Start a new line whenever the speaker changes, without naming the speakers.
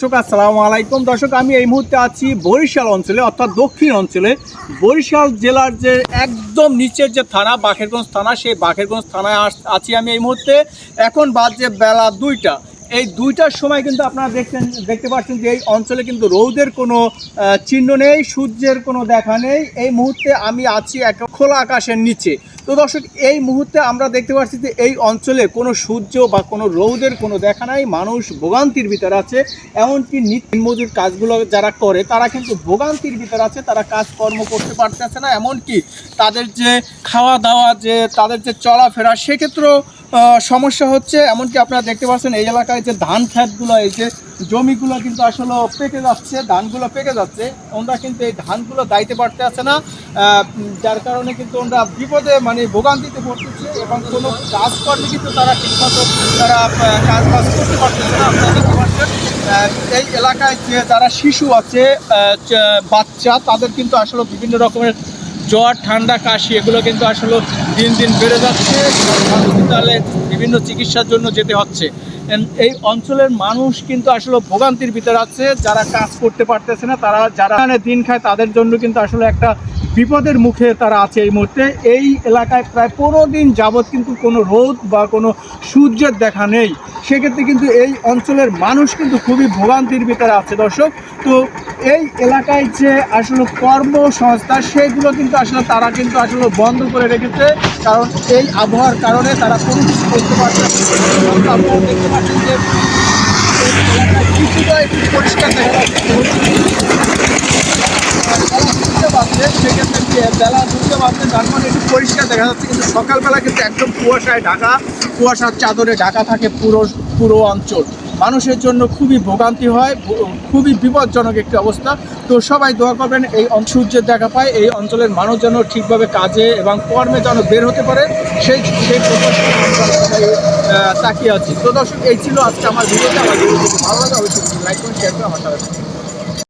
দর্শক, আসসালামু আলাইকুম। দর্শক, আমি এই মুহূর্তে আছি বরিশাল অঞ্চলে, অর্থাৎ দক্ষিণ অঞ্চলে। বরিশাল জেলার যে একদম নিচের যে থানা, বাঘেরগঞ্জ থানা, সেই বাঘেরগঞ্জ থানায় আছি আমি এই মুহূর্তে। এখন বাজে বেলা দুইটা। এই দুইটার সময় কিন্তু আপনারা দেখছেন, দেখতে পাচ্ছেন যে এই অঞ্চলে কিন্তু রৌদের কোনো চিহ্ন নেই, সূর্যের কোনো দেখা নেই। এই মুহূর্তে আমি আছি এক খোলা আকাশের নিচে। তো দর্শক, এই মুহূর্তে আমরা দেখতে পাচ্ছি যে এই অঞ্চলে কোনো সূর্য বা কোনো রৌদের কোনো দেখা নাই, মানুষ ভোগান্তির ভিতরে আছে, এমনকি নিত্য মজুর কাজগুলো যারা করে, তারা কিন্তু ভোগান্তির ভিতরে আছে, তারা কাজকর্ম করতে পারতেছে না, এমনকি তাদের যে খাওয়া দাওয়া যে তাদের যে চলাফেরা, সেক্ষেত্রেও সমস্যা হচ্ছে। এমনকি আপনারা দেখতে পাচ্ছেন, এই এলাকায় যে ধান খ্যাতগুলো এই যে জমিগুলো কিন্তু আসলে পেকে যাচ্ছে, ধানগুলো পেকে যাচ্ছে। ওরা কিন্তু এই ধানগুলো দাইতে পারতে আছে না। যার কারণে কিন্তু ওরা বিপদে মানে ভোগান্তিতে পড়তেছে এবং কোনো কাজ করলে কিন্তু তারা ঠিকমতো তারা কাজ বাজ করতে পারতেছে না এই এলাকায় যে যারা শিশু আছে বাচ্চা, তাদের কিন্তু আসলে বিভিন্ন রকমের জ্বর, ঠান্ডা, কাশি, এগুলো কিন্তু আসলে দিন দিন বেড়ে যাচ্ছে। হসপিটালে বিভিন্ন চিকিৎসার জন্য যেতে হচ্ছে। এই অঞ্চলের মানুষ কিন্তু আসলে ভোগান্তির ভিতরে আছে। যারা কাজ করতে পারতেছে না, তারা যারা এখানে দিন খায়, তাদের জন্য কিন্তু আসলে একটা বিপদের মুখে তারা আছে এই মুহূর্তে। এই এলাকায় প্রায় পনেরো দিন যাবৎ কিন্তু কোনো রোদ বা কোনো সূর্যের দেখা নেই। সেক্ষেত্রে কিন্তু এই অঞ্চলের মানুষ কিন্তু খুবই ভোগান্তির ভিতরে আছে। দর্শক, তো এই এলাকায় যে আসলে কর্মসংস্থা, সেগুলো কিন্তু আসলে তারা কিন্তু আসলে বন্ধ করে রেখেছে। কারণ এই আবহাওয়ার কারণে তারা কোনো কিছু করতে পারছে দেখতে কিছুটা একটু পরিষ্কার দেখা যাচ্ছে। সেক্ষেত্রে বেলা তার মানে একটু পরিষ্কার দেখা যাচ্ছে। কিন্তু সকালবেলা কিন্তু একদম কুয়াশায় ঢাকা, কুয়াশার চাদরে ঢাকা থাকে পুরো পুরো অঞ্চল। মানুষের জন্য খুবই ভোগান্তি হয় খুবই বিপজ্জনক একটি অবস্থা। তো সবাই দোয়া করবেন, এই সূর্যের দেখা পায়, এই অঞ্চলের মানুষ যেন ঠিকভাবে কাজে এবং কর্মে যেন বের হতে পারে, সেই সেই তাকিয়ে আছি। তো দর্শক, এই ছিল আজকে আমার ভিডিওটা। আমার ভালো লাগে অবশ্যই লাইক করুন শেয়ার করে আমার।